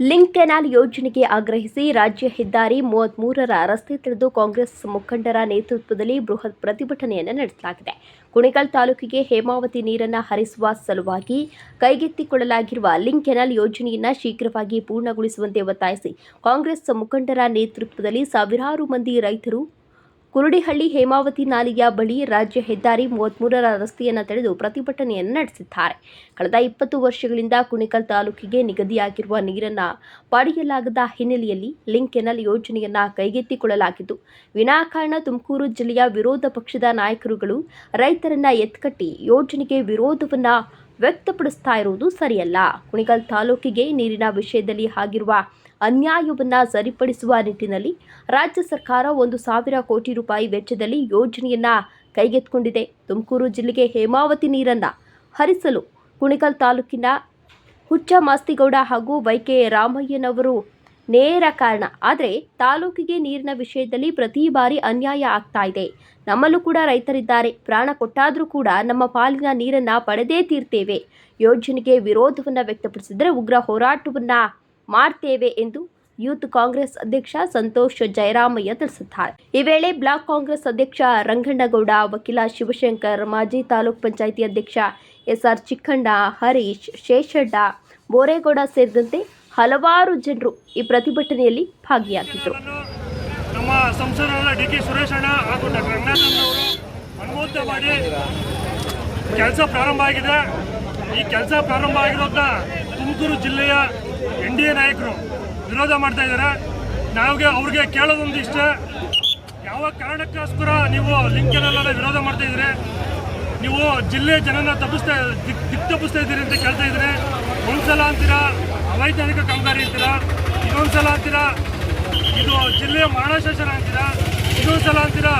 Link canal ಯೋಜನೆಗೆ ಆಗ್ರಹಿಸಿ ರಾಜ್ಯ ಹೆದ್ದಾರಿ ಮೂವತ್ಮೂರರ ರಸ್ತೆ ತಿಳಿದು ಕಾಂಗ್ರೆಸ್ ಮುಖಂಡರ ನೇತೃತ್ವದಲ್ಲಿ ಬೃಹತ್ ಪ್ರತಿಭಟನೆಯನ್ನು ನಡೆಸಲಾಗಿದೆ. ಕುಣಿಗಲ್ ತಾಲೂಕಿಗೆ ಹೇಮಾವತಿ ನೀರನ್ನು ಹರಿಸುವ ಸಲುವಾಗಿ ಕೈಗೆತ್ತಿಕೊಳ್ಳಲಾಗಿರುವ ಲಿಂಕ್ ಕೆನಾಲ್ ಯೋಜನೆಯನ್ನು ಶೀಘ್ರವಾಗಿ ಪೂರ್ಣಗೊಳಿಸುವಂತೆ ಒತ್ತಾಯಿಸಿ ಕಾಂಗ್ರೆಸ್ ಮುಖಂಡರ ನೇತೃತ್ವದಲ್ಲಿ ಸಾವಿರಾರು ಮಂದಿ ರೈತರು ಕುರುಡಿಹಳ್ಳಿ ಹೇಮಾವತಿ ನಾಲೆಯ ಬಳಿ ರಾಜ್ಯ ಹೆದ್ದಾರಿ ಮೂವತ್ತ್ಮೂರರ ರಸ್ತೆಯನ್ನು ತಡೆದು ಪ್ರತಿಭಟನೆಯನ್ನು ನಡೆಸಿದ್ದಾರೆ. ಕಳೆದ ಇಪ್ಪತ್ತು ವರ್ಷಗಳಿಂದ ಕುಣಿಕಲ್ ತಾಲೂಕಿಗೆ ನಿಗದಿಯಾಗಿರುವ ನೀರನ್ನು ಪಡೆಯಲಾಗದ ಹಿನ್ನೆಲೆಯಲ್ಲಿ ಲಿಂಕ್ ಕೆನಲ್ ಯೋಜನೆಯನ್ನು ಕೈಗೆತ್ತಿಕೊಳ್ಳಲಾಗಿದ್ದು, ವಿನಾಕಾರಣ ತುಮಕೂರು ಜಿಲ್ಲೆಯ ವಿರೋಧ ಪಕ್ಷದ ನಾಯಕರುಗಳು ರೈತರನ್ನ ಎತ್ಕಟ್ಟಿ ಯೋಜನೆಗೆ ವಿರೋಧವನ್ನ ವ್ಯಕ್ತಪಡಿಸ್ತಾ ಇರುವುದು ಸರಿಯಲ್ಲ. ಕುಣಿಗಲ್ ತಾಲೂಕಿಗೆ ನೀರಿನ ವಿಷಯದಲ್ಲಿ ಆಗಿರುವ ಅನ್ಯಾಯವನ್ನು ಸರಿಪಡಿಸುವ ನಿಟ್ಟಿನಲ್ಲಿ ರಾಜ್ಯ ಸರ್ಕಾರ ಒಂದು ಸಾವಿರ ಕೋಟಿ ರೂಪಾಯಿ ವೆಚ್ಚದಲ್ಲಿ ಯೋಜನೆಯನ್ನು ಕೈಗೆತ್ತಿಕೊಂಡಿದೆ. ತುಮಕೂರು ಜಿಲ್ಲೆಗೆ ಹೇಮಾವತಿ ನೀರನ್ನು ಹರಿಸಲು ಕುಣಿಗಲ್ ತಾಲೂಕಿನ ಹುಚ್ಚ ಮಾಸ್ತಿಗೌಡ ಹಾಗೂ ವೈಕೆ ರಾಮಯ್ಯನವರು ನೇರ ಕಾರಣ. ಆದರೆ ತಾಲೂಕಿಗೆ ನೀರಿನ ವಿಷಯದಲ್ಲಿ ಪ್ರತಿ ಬಾರಿ ಅನ್ಯಾಯ ಆಗ್ತಾ ಇದೆ. ನಮ್ಮಲ್ಲೂ ಕೂಡ ರೈತರಿದ್ದಾರೆ. ಪ್ರಾಣ ಕೊಟ್ಟಾದರೂ ಕೂಡ ನಮ್ಮ ಪಾಲಿನ ನೀರನ್ನು ಪಡೆದೇ ತೀರ್ತೇವೆ. ಯೋಜನೆಗೆ ವಿರೋಧವನ್ನು ವ್ಯಕ್ತಪಡಿಸಿದರೆ ಉಗ್ರ ಹೋರಾಟವನ್ನು ಮಾಡ್ತೇವೆ ಎಂದು ಯೂತ್ ಕಾಂಗ್ರೆಸ್ ಅಧ್ಯಕ್ಷ ಸಂತೋಷ್ ಜಯರಾಮಯ್ಯ ತಿಳಿಸಿದ್ದಾರೆ. ಈ ವೇಳೆ ಬ್ಲಾಕ್ ಕಾಂಗ್ರೆಸ್ ಅಧ್ಯಕ್ಷ ರಂಗಣ್ಣಗೌಡ, ವಕೀಲ ಶಿವಶಂಕರ್, ಮಾಜಿ ತಾಲೂಕ್ ಪಂಚಾಯಿತಿ ಅಧ್ಯಕ್ಷ ಎಸ್ಆರ್ ಚಿಕ್ಕಣ್ಣ, ಹರೀಶ್ ಶೇಷಡ್ಡ ಬೋರೇಗೌಡ ಸೇರಿದಂತೆ ಹಲವಾರು ಜನರು ಈ ಪ್ರತಿಭಟನೆಯಲ್ಲಿ ಭಾಗಿಯಾಗಿದ್ದರು ನಮ್ಮ ಸಂಸದರಾದ ಡಿ ಕೆ ಸುರೇಶ್ ಅಣ್ಣ ಹಾಗೂ ಡಾಕ್ಟರ್ ಮಾಡಿ ಕೆಲಸ ಪ್ರಾರಂಭ ಆಗಿದೆ. ಈ ಕೆಲಸ ಪ್ರಾರಂಭ ಆಗಿರೋದನ್ನ ತುಮಕೂರು ಜಿಲ್ಲೆಯ ಎನ್ ಡಿ ಎ ನಾಯಕರು ವಿರೋಧ ಮಾಡ್ತಾ ಇದ್ದಾರೆ. ನಾವಿಗೆ ಅವ್ರಿಗೆ ಕೇಳೋದೊಂದು ಇಷ್ಟ ಯಾವ ಕಾರಣಕ್ಕೋಸ್ಕರ ನೀವು ಲಿಂಕನಲ್ಲ ವಿರೋಧ ಮಾಡ್ತಾ ಇದ್ದೀರಿ? ನೀವು ಜಿಲ್ಲೆ ಜನನ ತಪ್ಪಿಸ್ತಾ ದಿಕ್ ತಪ್ಪಿಸ್ತಾ ಇದ್ದೀರಿ ಅಂತ ಕೇಳ್ತಾ ಇದ್ರೆ ಒಂದ್ಸಲ ಅಂತೀರಾ? ಅವೈಜ್ಞಾನಿಕ ಕಾಮಗಾರಿ ಅಂತೀರಾ? ಇನ್ನೊಂದ್ಸಲ ಅಂತೀರಾ? ಇದು ಜಿಲ್ಲೆಯ ಮಹಾಶಾಸನ ಅಂತೀರಾ? ಇನ್ನೊಂದ್ಸಲ ಅಂತೀರಾ?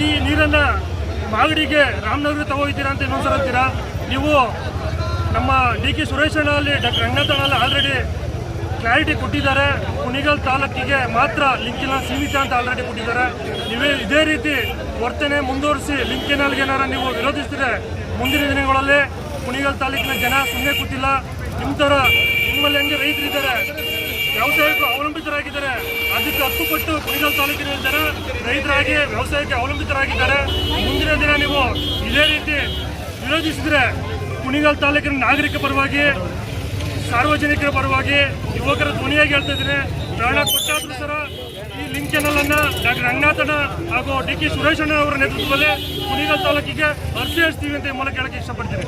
ಈ ನೀರನ್ನು ಮಾಗಡಿಗೆ ರಾಮನಗರ ತಗೋಯ್ತೀರಾ ಅಂತ ಇನ್ನೊಂದ್ಸಲ ಅಂತೀರಾ? ನೀವು ನಮ್ಮ ಡಿ ಕೆ ಸುರೇಶ್ ಅಣ್ಣಲ್ಲಿ ಡಾಕ್ಟರ್ ರಂಗನಾಥಣ್ಣಲ್ಲಿ ಆಲ್ರೆಡಿ ಕ್ಲಾರಿಟಿ ಕೊಟ್ಟಿದ್ದಾರೆ. ಕುಣಿಗಲ್ ತಾಲೂಕಿಗೆ ಮಾತ್ರ ಲಿಂಕಿನ ಸೀಮಿತ ಅಂತ ಆಲ್ರೆಡಿ ಕೊಟ್ಟಿದ್ದಾರೆ. ನೀವೇ ಇದೇ ರೀತಿ ವರ್ತನೆ ಮುಂದುವರಿಸಿ ಲಿಂಕಿನಲ್ಲಿ ಏನಾರ ನೀವು ವಿರೋಧಿಸ್ತೀರಾ ಮುಂದಿನ ದಿನಗಳಲ್ಲಿ ಕುಣಿಗಲ್ ತಾಲೂಕಿನ ಜನ ಸುಮ್ಮನೆ ಕೂತಿಲ್ಲ. ನಿಮ್ಮ ಥರ ರೈತರಿದ್ದಾರೆ, ವ್ಯವಸಾಯಕ್ಕೂ ಅವಲಂಬಿತರಾಗಿದ್ದಾರೆ. ಅದಕ್ಕೆ ಹತ್ತು ಪಟ್ಟು ಕುಣಿಗಲ್ ತಾಲೂಕಿನ ಜನ ರೈತರಾಗಿ ವ್ಯವಸಾಯಕ್ಕೆ ಅವಲಂಬಿತರಾಗಿದ್ದಾರೆ. ಮುಂದಿನ ದಿನ ನೀವು ಇದೇ ರೀತಿ ವಿರೋಧಿಸಿದ್ರೆ ಕುಣಿಗಲ್ ತಾಲೂಕಿನ ನಾಗರಿಕ ಪರವಾಗಿ, ಸಾರ್ವಜನಿಕರ ಪರವಾಗಿ, ಯುವಕರ ಧ್ವನಿಯಾಗಿ ಹೇಳ್ತಾ ಇದ್ದೀನಿ. ಪ್ರಾಣ ಕೊಟ್ಟಾದ್ರೂ ಸರ, ಈ ಲಿಂಕ್ ಚಾನಲ್ ಅನ್ನ ಡಾಕ್ಟರ್ ರಂಗನಾಥಣ್ಣ ಹಾಗೂ ಡಿ ಕೆ ಸುರೇಶ್ ಅವರ ನೇತೃತ್ವದಲ್ಲಿ ಕುಣಿಗಲ್ ತಾಲೂಕಿಗೆ ಅರ್ಜಿ ಹರಿಸ್ತೀವಿ ಅಂತ ಈ ಮೂಲಕ ಹೇಳಕ್ಕೆ ಇಷ್ಟಪಡ್ತೀನಿ.